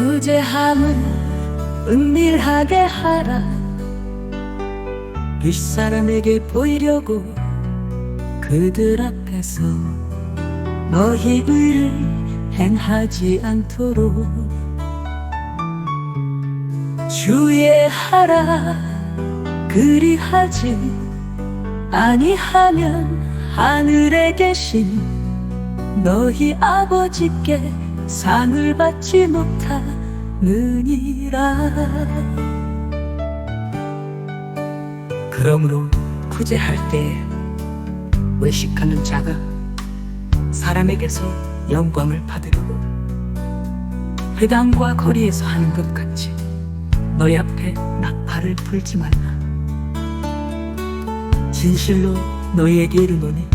구제함을 은밀하게 하라. 윗사람에게 보이려고 그들 앞에서 너희 의를 행하지 않도록 주의하라. 그리하지 아니하면 하늘에 계신 너희 아버지께 상을 받지 못하 느니라. 그러므로 구제할 때 외식하는 자가 사람에게서 영광을 받으려고 회당과 거리에서 하는 것 같이 너희 앞에 나팔을 불지 말라. 진실로 너희에게 이르노니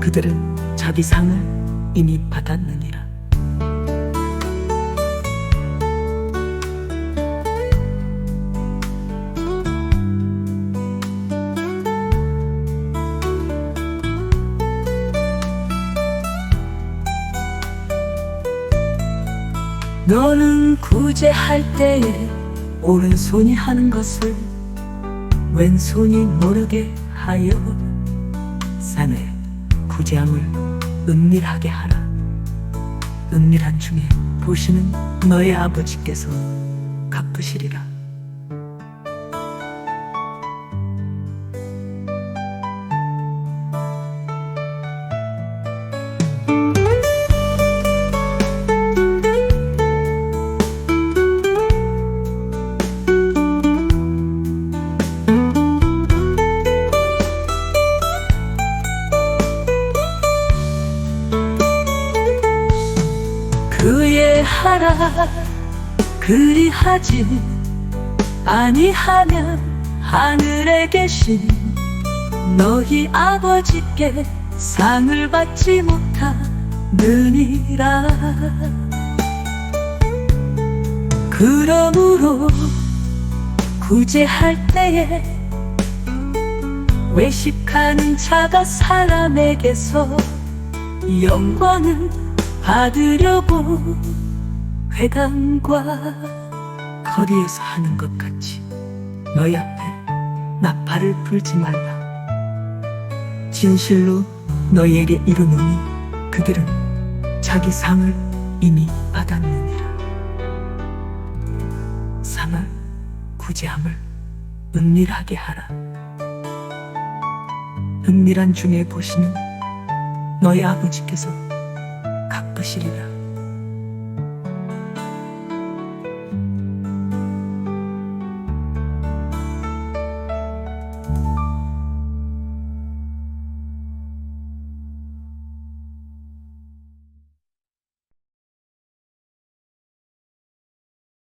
그들은 자기 상을 이미 받았느니라 너는 구제할 때에 오른손이 하는 것을 왼손이 모르게 하여 산에 구제함을 은밀하게 하라. 은밀한 중에 보시는 너의 아버지께서 갚으시리라 하라. 그리하지 아니하면 하늘에 계신 너희 아버지께 상을 받지 못하느니라. 그러므로 구제할 때에 외식하는 자가 사람에게서 영광을 받으려고 회당과 거리에서 하는 것 같이 너희 앞에 나팔을 불지 말라. 진실로 너희에게 이르노니 그들은 자기 상을 이미 받았느니라. 상을 구제함을 은밀하게 하라. 은밀한 중에 보시는 너희 아버지께서 갚으시리라